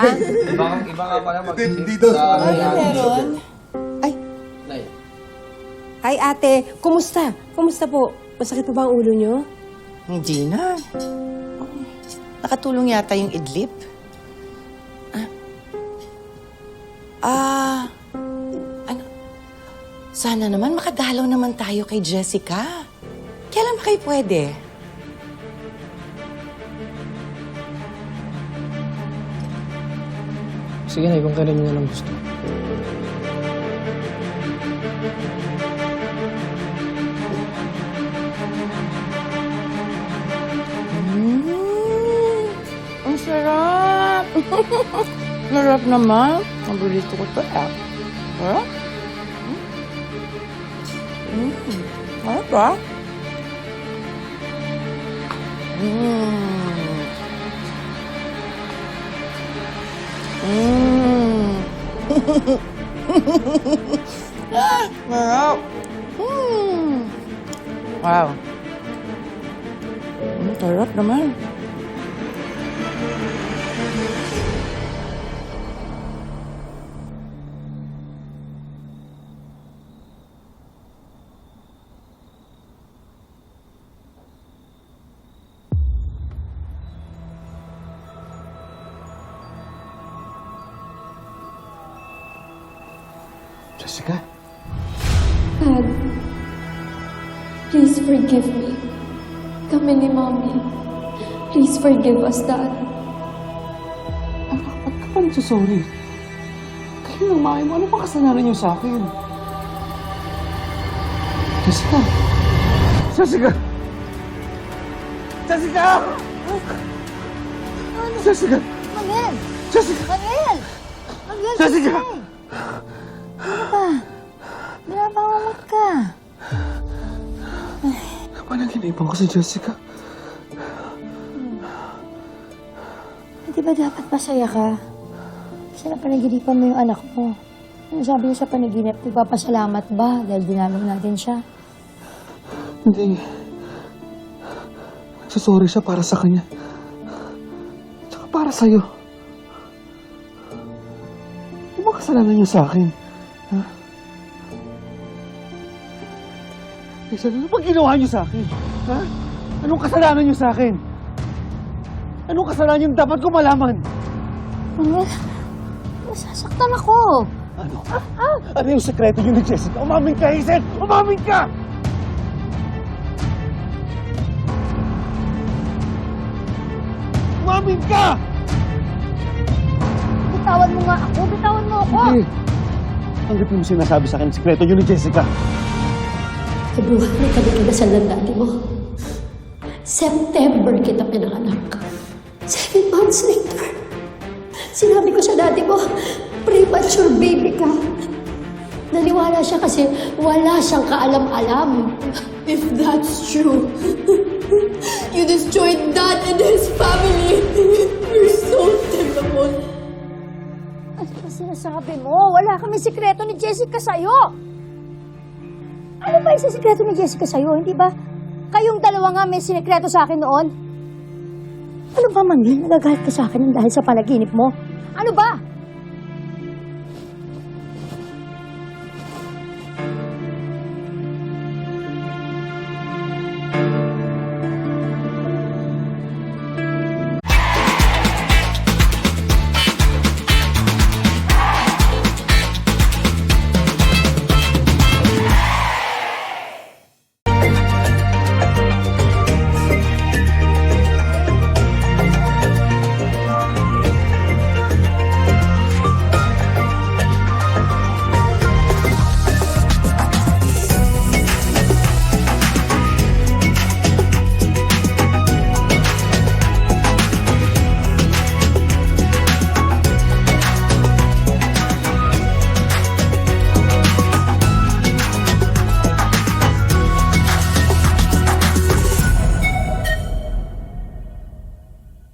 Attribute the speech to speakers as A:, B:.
A: Iba, iba nga pala mag-isip
B: Dito sa-
A: sa...
C: Ano meron? Ay,
A: Nay,
C: ay ate, kumusta? Kumusta po? Masakit po ba ang ulo nyo?
D: Hindi na. Nakatulong yata yung idlip. Ah. Ah. Ano? Sana naman makadalaw naman tayo kay Jessica. Kailan ba kayo pwede?
A: Sige na, kung kailan nyo lang gusto.
D: Mm, ang sarap. Sarap naman. Bulito ko to. Ah. Sarap. Mm. Sarap. Mm. Mm. ah, sarap. Mm. Wow. Ang
A: Jessica?
E: Dad, please forgive me. Kami ni Mommy. Please forgive us, Dad.
A: Ba't ka pa nagsasorry? Kayo ng mami mo, ano pa kasalanan niyo sa akin? Jessica! Jessica! Jessica! Jessica!
F: Manuel!
A: Jessica!
F: Manuel! Manuel!
A: Jessica!
F: Ano
A: Panaginipan ko si Jessica.
F: Hindi ba dapat masaya ka? Kasi napanaginipan mo yung anak mo. Ano sabi niya sa panaginip, nagpapasalamat ba dahil dinalong natin siya?
A: Hindi. Nagsasorry siya para sa kanya. Tsaka para sa'yo. Ano ba kasalanan niyo sa akin? Ha? Lisa, ano ba ginawa niyo sa akin? Ha? Anong kasalanan niyo sa akin? Anong kasalanan yung dapat ko malaman?
F: Manuel, nasasaktan ako.
A: Ano? Ano yung sekreto niyo ni Jessica? Umamin ka, Hazel! Umamin ka! Umamin ka!
F: Bitawan mo nga ako, bitawan mo ako.
A: Hindi. Tanggapin mo sinasabi sa akin sekreto niyo ni Jessica.
E: Kabuhan na kami kinasal ng daddy mo. September kita pinanganak. Seven months later, sinabi ko sa daddy mo, premature baby ka. Naniwala siya kasi wala siyang kaalam-alam. If that's true, you destroyed dad and his family. You're so terrible.
F: Ano ba sinasabi mo? Wala kami sikreto ni Jessica sa'yo. Ano ba yung sikreto ni Jessica sa'yo? Hindi ba? Kayong dalawa nga may sinekreto sa akin noon. Ano ba, Manuel? Nagagalit ka sa akin dahil sa panaginip mo? Ano ba?